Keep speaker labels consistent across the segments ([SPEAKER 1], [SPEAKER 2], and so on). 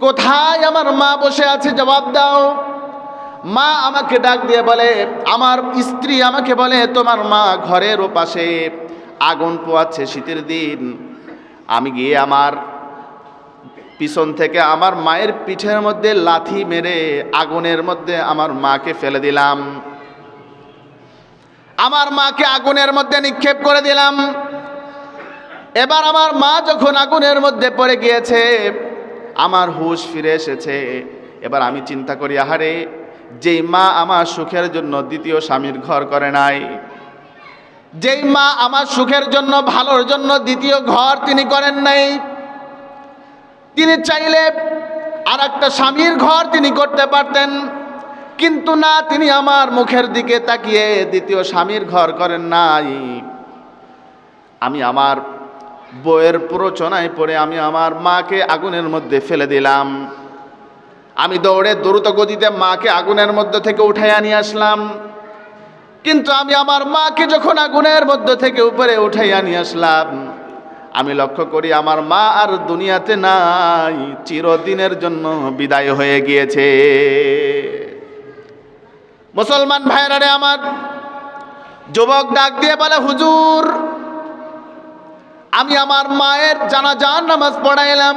[SPEAKER 1] কোথায় আমার মা বসে আছে? জবাব দাও। মা আমাকে ডাক দিয়ে বলে, আমার স্ত্রী আমাকে বলে, তোমার মা ঘরের ও পাশে আগুন পোয়াচ্ছে শীতের দিন। আমি গিয়ে আমার পিছন থেকে আমার মায়ের পিঠের মধ্যে লাথি মেরে আগুনের মধ্যে আমার মাকে ফেলে দিলাম। আমার মাকে আগুনের মধ্যে নিক্ষেপ করে দিলাম। এবার আমার মা যখন আগুনের মধ্যে পড়ে গিয়েছে আমার হুশ ফিরে এসেছে। এবার আমি চিন্তা করি, আহারে, যেই মা আমার সুখের জন্য দ্বিতীয় স্বামীর ঘর করে নাই, যেই মা আমার সুখের জন্য, ভালোর জন্য দ্বিতীয় ঘর তিনি করেন নাই, তিনি চাইলে আর একটা স্বামীর ঘর তিনি করতে পারতেন, কিন্তু না, তিনি আমার মুখের দিকে তাকিয়ে দ্বিতীয় স্বামীর ঘর করেন নাই। আমি আমার বইয়ের প্রচনায় পড়ে আমি আমার মাকে আগুনের মধ্যে ফেলে দিলাম। আমি দৌড়ে দ্রুত গতিতে মাকে আগুনের মধ্যে থেকে উঠাইয়া নিয়ে আসলাম। কিন্তু আমি আমার মাকে যখন আগুনের মধ্যে থেকে উপরে উঠাইয়া নিয়ে আসলাম, আমি লক্ষ্য করি আমার মা আর দুনিয়াতে নাই, চিরদিনের জন্য বিদায় হয়ে গিয়েছে। মুসলমান ভাইরারে আমার, যুবক ডাক দিয়ে বলে, হুজুর আমি আমার মায়ের জানাজান নামাজ পড়াইলাম।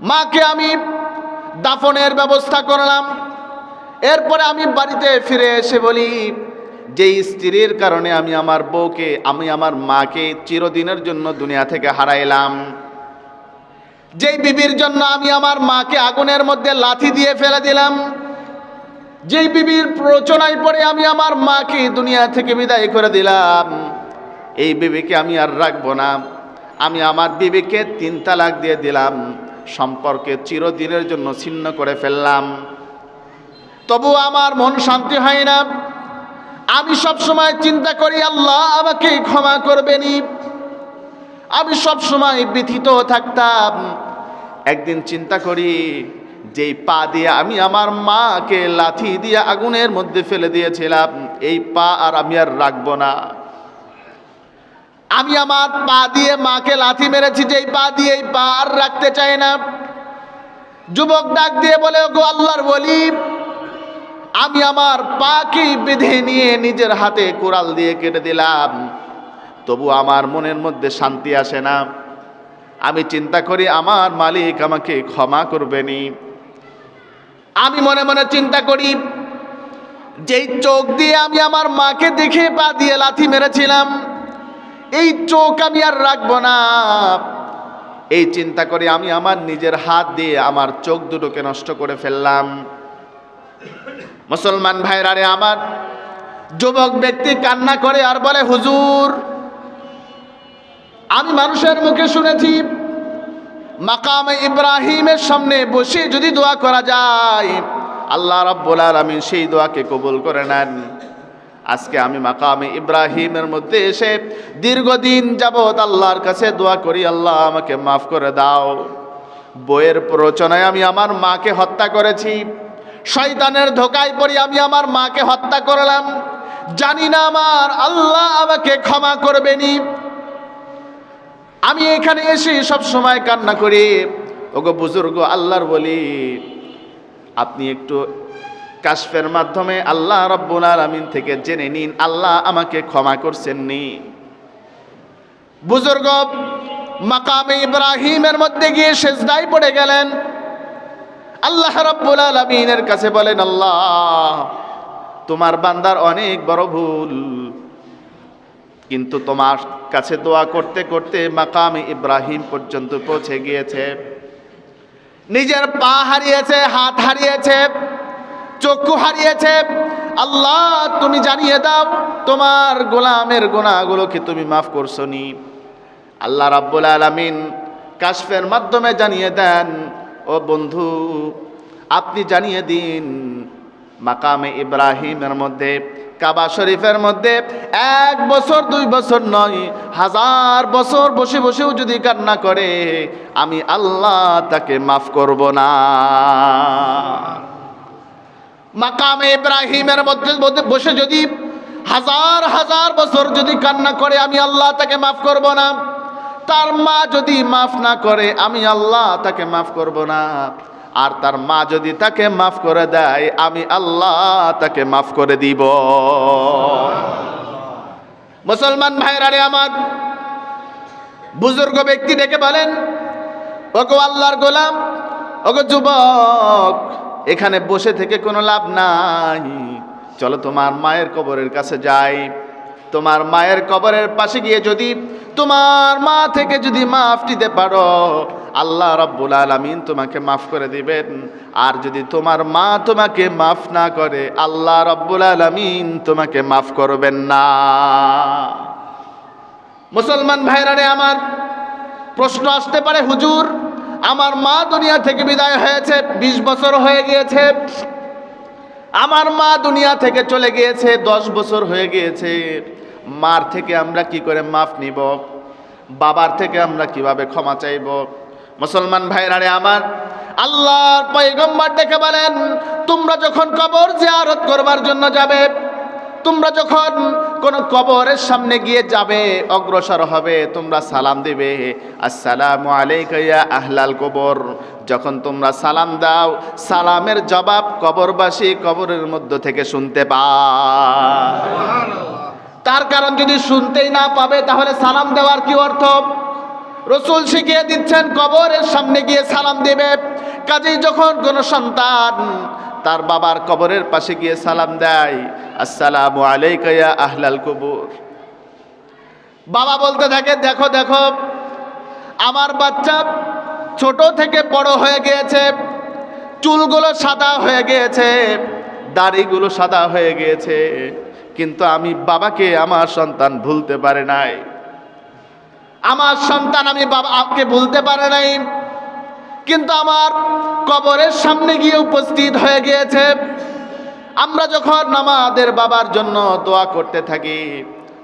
[SPEAKER 1] মাকে আমি দাফনের ব্যবস্থা করলাম। এরপরে আমি বাড়িতে ফিরে এসে বলি যে স্ত্রীর কারণে আমি আমার বউকে, আমি আমার মাকে চিরদিনের জন্য দুনিয়া থেকে হারাইলাম। যেই বিবির জন্য আমি আমার মাকে আগুনের মধ্যে লাথি দিয়ে ফেলে দিলাম। যেই বিবির প্রচনায় পড়ে আমি আমার মাকে দুনিয়া থেকে বিদায় করে দিলাম। এই বিবিকে আমি আর রাখব না। আমি আমার বিবিকে তিন তালাক দিয়ে দিলাম। সম্পর্কে চিরদিনের জন্য ছিন্ন করে ফেললাম। তবু আমার মন শান্তি হয় না। আমি সব সময় চিন্তা করি, আল্লাহ আমাকে ক্ষমা করবেনি আমি সব সময় ব্যথিত থাকতাম। একদিন চিন্তা করি, যেই পা দিয়ে আমি আমার মাকে লাথি দিয়ে আগুনের মধ্যে ফেলে দিয়েছিলাম, এই পা আর আমি আর রাখব না। আমি আমার পা দিয়ে মাকে লাথি মেরেছি, যেই পা দিয়ে এই পা আর রাখতে চাই না। যুবক ডাক দিয়ে বলে গো আল্লাহর বলি আমি আমার পাকে বেঁধে নিয়ে নিজের হাতে কোরাল দিয়ে কেটে দিলাম। তবু আমার মনের মধ্যে শান্তি আসে না। আমি চিন্তা করি, আমার মালিক আমাকে ক্ষমা করবেনি আমি মনে মনে চিন্তা করি, যেই চোখ দিয়ে আমি আমার মাকে দেখে পা দিয়ে লাথি মেরেছিলাম এই চোখ আমি আর রাখব না। এই চিন্তা করে আমি আমার নিজের হাত দিয়ে আমার চোখ দুটোকে নষ্ট করে ফেললাম। মুসলমান ভাইরারে আমার, যুবক ব্যক্তি কান্না করে আর বলে, হুজুর, আমি মানুষের মুখে শুনেছি, মাকামে ইব্রাহিমের সামনে বসে যদি দোয়া করা যায়, আল্লাহ রাব্বুল আলামিন সেই দোয়াকে কবুল করে নেন। আজকে আমি মাকামে ইব্রাহিমের মধ্যে এসে দীর্ঘদিন যাবৎ আল্লাহর কাছে দোয়া করি, আল্লাহ আমাকে মাফ করে দাও। বইয়ের প্ররোচনায় আমি আমার মাকে হত্যা করেছি, শয়তানের ধোকায় পড়ি আমি আমার মাকে হত্যা করলাম। জানি না আমার আল্লাহ আমাকে ক্ষমা করবেনি। আমি এখানে এসে সব সময় কান্না করি, ওগো বুজুর্গ, আল্লাহর বলি, আপনি একটু কাশফের মাধ্যমে আল্লাহ রব্বুল আলমিন থেকে জেনে নিন, আল্লাহ আমাকে ক্ষমা করছেন নি বুজুর্গ মাকামে ইব্রাহিমের মধ্যে গিয়ে সেজদায় পড়ে গেলেন। আল্লাহ রব্বুল আলমিনের কাছে বলেন, আল্লাহ, তোমার বান্দার অনেক বড় ভুল। কিন্তু তোমার কাছে দোয়া করতে করতে মাকামে ইব্রাহিম পর্যন্ত পৌঁছে গিয়েছে। নিজের পা হারিয়েছে, হাত হারিয়েছে। চক্ষু হারিয়েছে। আল্লাহ, তুমি জানিয়ে দাও, তোমার গোলামের গোনাগুলোকে তুমি মাফ করছ নি আল্লাহ রাব্বুল আলামিন কাশফের মাধ্যমে জানিয়ে দেন, ও বন্ধু, আপনি জানিয়ে দিন, মাকামে ইব্রাহিমের মধ্যে, কাবা শরীফের মধ্যে এক বছর, দুই বছর নয়, হাজার বছর বসে বসেও যদি কান্না করে, আমি আল্লাহ তাকে মাফ করব না। মাকামে ইব্রাহিমের মধ্যে বসে যদি হাজার হাজার বছর যদি কান্না করে, আমি আল্লাহ তাকে মাফ করব না। তার মা যদি মাফ না করে, আমি আল্লাহ তাকে মাফ করব না। আর তার মা যদি তাকে মাফ করে দেয়, আমি আল্লাহ তাকে মাফ করে দিব। মুসলমান ভাইরা রে আমার, বুজুর্গ ব্যক্তি ডেকে বলেন, ওগো আল্লাহর গোলাম, ওগো যুবক এখানে বসে থেকে কোনো লাভ নাই। চলো তোমার মায়ের কবরের কাছে যাই। তোমার মায়ের কবরের পাশে গিয়ে যদি তোমার মা থেকে যদি মাফ দিতে পারো, আল্লাহ রব্বুল আলমিন তোমাকে মাফ করে দিবেন। আর যদি তোমার মা তোমাকে মাফ না করে, আল্লাহ রব্বুল আলমিন তোমাকে মাফ করবেন না। মুসলমান ভাইরারে আমার প্রশ্ন আসতে পারে, হুজুর? আমার মা দুনিয়া থেকে বিদায় হয়েছে ২০ বছর হয়ে গিয়েছে। আমার মা দুনিয়া থেকে চলে গিয়েছে, দশ বছর হয়ে গিয়েছে। মার থেকে আমরা কি করে মাফ নিব? বাবার থেকে আমরা কীভাবে ক্ষমা চাইব? মুসলমান ভাইরারে আমার, আল্লাহর পয়গম্বর দেখে বলেন, তোমরা যখন কবর জিয়ারত করবার জন্য যাবে, তোমরা যখন কোন কবরের সামনে গিয়ে যাবে, অগ্রসর হবে, তোমরা সালাম দিবে। আসসালামু আলাইকা আহলাল কবর। যখন তোমরা সালাম দাও, সালামের জবাব কবরবাসী কবরের মধ্য থেকে শুনতে পা তার কারণ যদি শুনতেই না পাবে, তাহলে সালাম দেওয়ার কি অর্থ? রসুল শিখিয়ে দিচ্ছেন, কবরের সামনে গিয়ে সালাম দেবে। কাজেই যখন কোনো সন্তান তার বাবার কবরের পাশে গিয়ে সালাম দেয়, আসসালামু আলাইকা ইয়া আহলাল কবর। বাবা বলতে থাকে, দেখো দেখো, আমার বাচ্চা ছোট থেকে বড় হয়ে গিয়েছে, চুলগুলো সাদা হয়ে গিয়েছে, দাড়িগুলো সাদা হয়ে গিয়েছে, কিন্তু আমি বাবাকে, আমার সন্তান ভুলতে পারে নাই। আমার সন্তান আমি বাবাকে ভুলতে পারে নাই। কিন্তু আমার কবরের সামনে গিয়ে উপস্থিত হয়ে গিয়েছে। আমরা যখন আমাদের বাবার জন্য দোয়া করতে থাকি,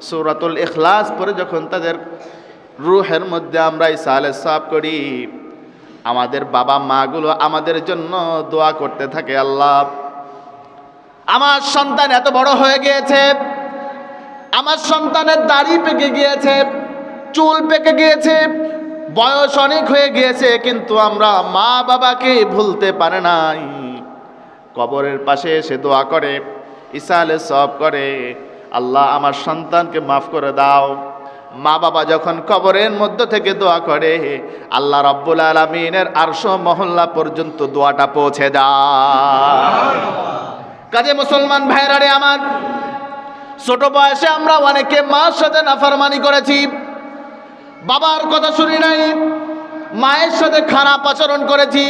[SPEAKER 1] সৌরাতুল এখলাস পরে যখন তাদের রুহের মধ্যে আমরা ইসালে সাফ করি, আমাদের বাবা মাগুলো আমাদের জন্য দোয়া করতে থাকে, আল্লাহ। আমার সন্তান এত বড় হয়ে গিয়েছে, আমার সন্তানের দাড়ি পেকে গিয়েছে, চুল পেকে গিয়েছে বয়স অনেক হয়ে গিয়েছে, কিন্তু আমরা মা বাবাকে ভুলতে পারে নাই। কবরের পাশে এসে দোয়া করে ইসালে সব করে, আল্লাহ আমার সন্তানকে মাফ করে দাও। মা বাবা যখন কবরের মধ্য থেকে দোয়া করে, আল্লাহ রব্বুল আলমিনের আরশো মহল্লা পর্যন্ত দোয়াটা পৌঁছে যায় কাজে মুসলমান ভাইরারে আমার, ছোট বয়সে আমরা অনেকে মার সাথে নাফারমানি করেছি। বাবার কথা শুনি নাই, মায়ের সাথে খারাপ আচরণ করেছি।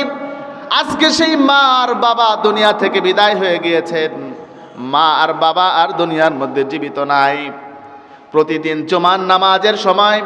[SPEAKER 1] আজকে সেই মা আর বাবা দুনিয়া থেকে বিদায় হয়ে গিয়েছেন। মা আর বাবা আর দুনিয়ার মধ্যে জীবিত নাই। প্রতিদিন জমান নামাজের সময়